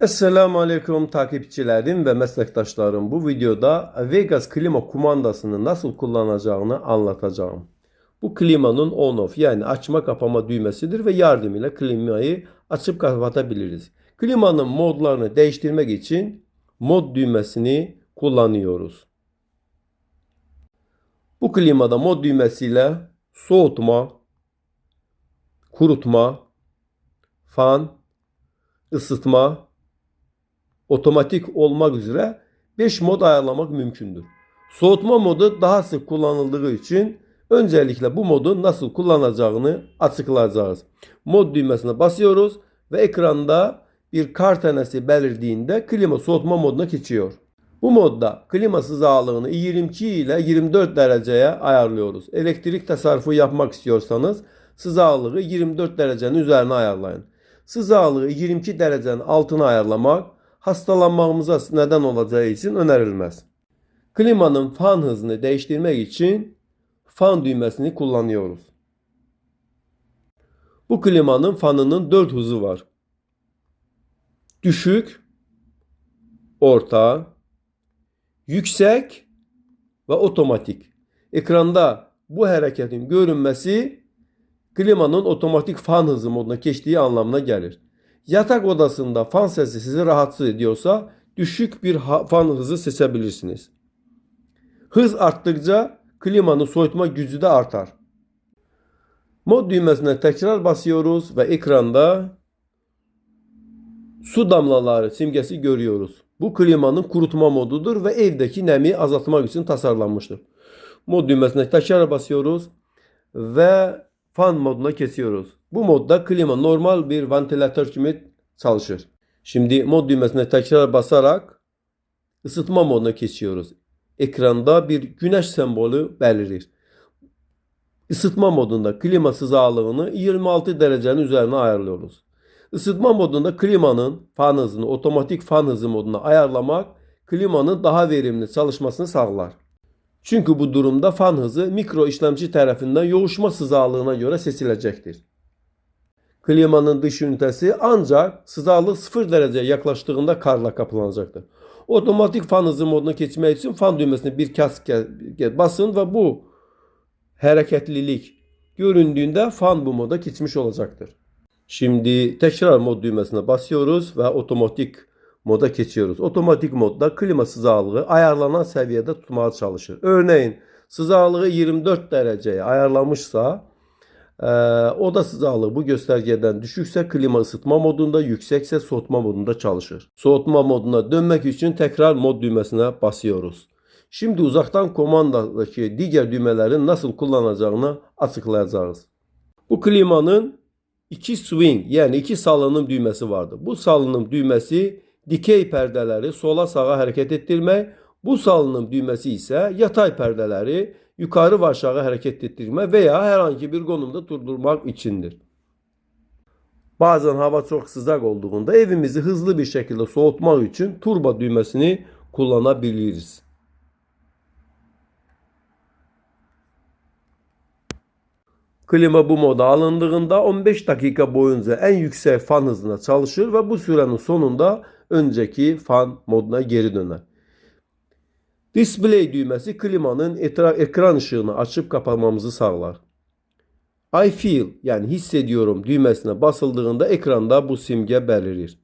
Esselamu Aleyküm takipçilerim ve meslektaşlarım. Bu videoda Vegas klima kumandasını nasıl kullanacağını anlatacağım. Bu klimanın on off yani açma kapama düğmesidir ve yardımıyla klimayı açıp kapatabiliriz. Klimanın modlarını değiştirmek için mod düğmesini kullanıyoruz. Bu klimada mod düğmesiyle soğutma, kurutma, fan, ısıtma, otomatik olmak üzere 5 mod ayarlamak mümkündür. Soğutma modu daha sık kullanıldığı için öncelikle bu modu nasıl kullanacağını açıklayacağız. Mod düğmesine basıyoruz ve ekranda bir kar tanesi belirdiğinde klima soğutma moduna geçiyor. Bu modda klima sıcaklığını 22 ile 24 dereceye ayarlıyoruz. Elektrik tasarrufu yapmak istiyorsanız sıcaklığı 24 derecenin üzerine ayarlayın. Sıcaklığı 22 derecenin altına ayarlamak hastalanmamıza neden olacağı için önerilmez. Klimanın fan hızını değiştirmek için fan düğmesini kullanıyoruz. Bu klimanın fanının 4 hızı var. Düşük, orta, yüksek ve otomatik. Ekranda bu hareketin görünmesi klimanın otomatik fan hızı moduna geçtiği anlamına gelir. Yatak odasında fan sesi sizi rahatsız ediyorsa düşük bir fan hızı seçebilirsiniz. Hız arttıkça klimanın soğutma gücü de artar. Mod düğmesine tekrar basıyoruz ve ekranda su damlaları simgesi görüyoruz. Bu klimanın kurutma modudur ve evdeki nemi azaltmak için tasarlanmıştır. Mod düğmesine tekrar basıyoruz ve fan moduna kesiyoruz. Bu modda klima normal bir ventilatör gibi çalışır. Şimdi mod düğmesine tekrar basarak ısıtma moduna geçiyoruz. Ekranda bir güneş sembolü belirir. Isıtma modunda klima sıcaklığını 26 derecenin üzerine ayarlıyoruz. Isıtma modunda klimanın fan hızını otomatik fan hızı moduna ayarlamak klimanın daha verimli çalışmasını sağlar. Çünkü bu durumda fan hızı mikro işlemci tarafından yoğuşma sıcaklığına göre seçilecektir. Klimanın dış ünitesi ancak sıcaklık 0 dereceye yaklaştığında karla kapılanacaktır. Otomatik fan hızı moduna geçmek için fan düğmesine bir kez basın ve bu hareketlilik göründüğünde fan bu moda geçmiş olacaktır. Şimdi tekrar mod düğmesine basıyoruz ve otomatik moda geçiyoruz. Otomatik modda klima sıcaklığı ayarlanan seviyede tutmaya çalışır. Örneğin sıcaklığı 24 dereceye ayarlamışsa e, oda sıcaklığı bu göstergeden düşükse klima ısıtma modunda, yüksekse soğutma modunda çalışır. Soğutma moduna dönmek için tekrar mod düğmesine basıyoruz. Şimdi uzaktan komandadaki diğer düğmelerin nasıl kullanacağını açıklayacağız. Bu klimanın iki swing yani iki salınım düğmesi vardı. Bu salınım düğmesi dikey perdeleri sola sağa hareket ettirme, bu salınım düğmesi ise yatay perdeleri yukarı ve aşağı hareket ettirme veya herhangi bir konumda durdurmak içindir. Bazen hava çok sıcak olduğunda evimizi hızlı bir şekilde soğutmak için turbo düğmesini kullanabiliriz. Klima bu moda alındığında 15 dakika boyunca en yüksek fan hızına çalışır ve bu sürenin sonunda önceki fan moduna geri döner. Display düğmesi klimanın ekran ışığını açıp kapatmamızı sağlar. I feel yani hissediyorum düğmesine basıldığında ekranda bu simge belirir.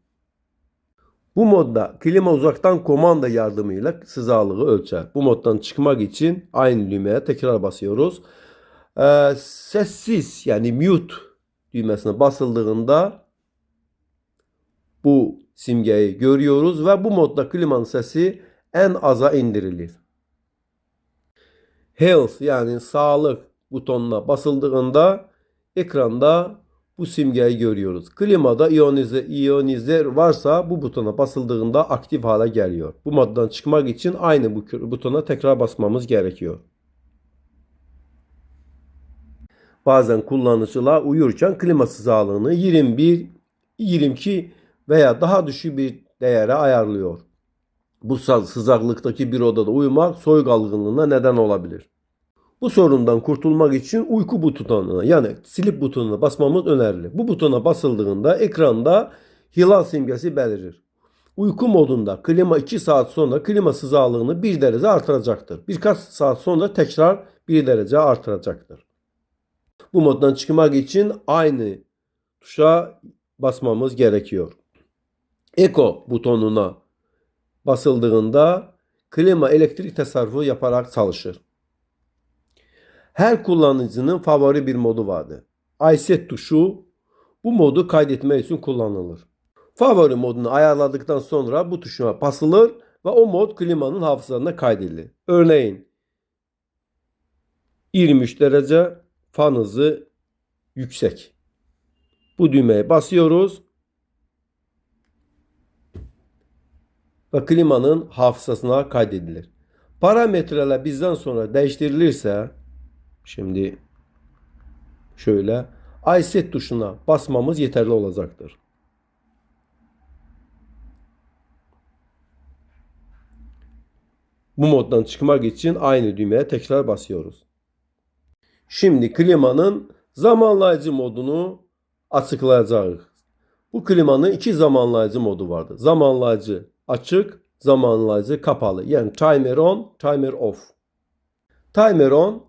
Bu modda klima uzaktan komanda yardımıyla sıcaklığı ölçer. Bu moddan çıkmak için aynı düğmeye tekrar basıyoruz. Ee, sessiz yani mute düğmesine basıldığında bu simgeyi görüyoruz ve bu modda klimanın sesi en aza indirilir. Health yani sağlık butonuna basıldığında ekranda bu simgeyi görüyoruz. Klimada iyonize, iyonizer varsa bu butona basıldığında aktif hale geliyor. Bu moddan çıkmak için aynı bu butona tekrar basmamız gerekiyor. Bazen kullanıcılar uyurken klima sıcaklığını 21, 22 veya daha düşük bir değere ayarlıyor. Bu sıcaklıktaki bir odada uyumak soğuk algınlığına neden olabilir. Bu sorundan kurtulmak için uyku butonuna yani silip butonuna basmamız önemli. Bu butona basıldığında ekranda hilal simgesi belirir. Uyku modunda klima 2 saat sonra klima sıcaklığını 1 derece artıracaktır. Birkaç saat sonra tekrar 1 derece artıracaktır. Bu moddan çıkmak için aynı tuşa basmamız gerekiyor. Eco butonuna basıldığında klima elektrik tasarrufu yaparak çalışır. Her kullanıcının favori bir modu vardır. iSet tuşu bu modu kaydetmek için kullanılır. Favori modunu ayarladıktan sonra bu tuşuna basılır ve o mod klimanın hafızasına kaydedilir. Örneğin 23 derece fan hızı yüksek. Bu düğmeye basıyoruz ve klimanın hafızasına kaydedilir. Parametreler bizden sonra değiştirilirse şimdi şöyle iSet tuşuna basmamız yeterli olacaktır. Bu moddan çıkmak için aynı düğmeye tekrar basıyoruz. Şimdi klimanın zamanlayıcı modunu açıklayacağız. Bu klimanın iki zamanlayıcı modu vardır. Zamanlayıcı açık, zamanlayıcı kapalı. Yani timer on, timer off. Timer on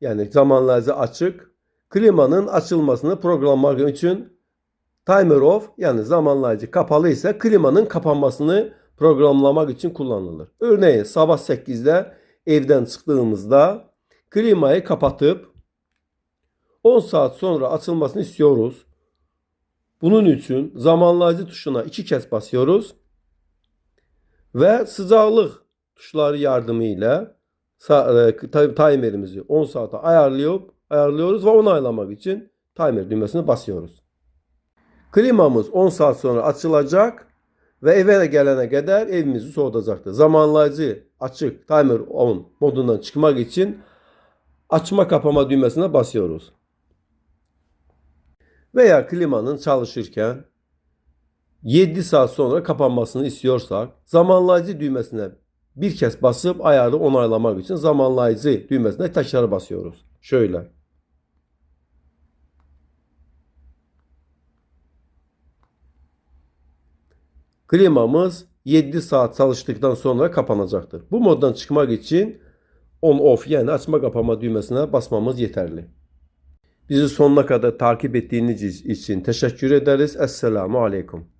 yani zamanlayıcı açık. Klimanın açılmasını programlamak için timer off yani zamanlayıcı kapalı ise klimanın kapanmasını programlamak için kullanılır. Örneğin sabah 8'de evden çıktığımızda klimayı kapatıp 10 saat sonra açılmasını istiyoruz. Bunun için zamanlayıcı tuşuna iki kez basıyoruz ve sıcaklık tuşları yardımıyla e, timerimizi 10 saate ayarlayıp ayarlıyoruz ve onaylamak için timer düğmesine basıyoruz. Klimamız 10 saat sonra açılacak ve eve gelene kadar evimizi soğutacaktır. Zamanlayıcı açık timer on modundan çıkmak için açma kapama düğmesine basıyoruz. Veya klimanın çalışırken 7 saat sonra kapanmasını istiyorsak zamanlayıcı düğmesine bir kez basıp ayarı onaylamak için zamanlayıcı düğmesine tekrar basıyoruz. Şöyle. Klimamız 7 saat çalıştıktan sonra kapanacaktır. Bu moddan çıkmak için on off yani açma kapama düğmesine basmamız yeterli. Bizi sonuna kadar takip ettiğiniz için teşekkür ederiz. Esselamu Aleyküm.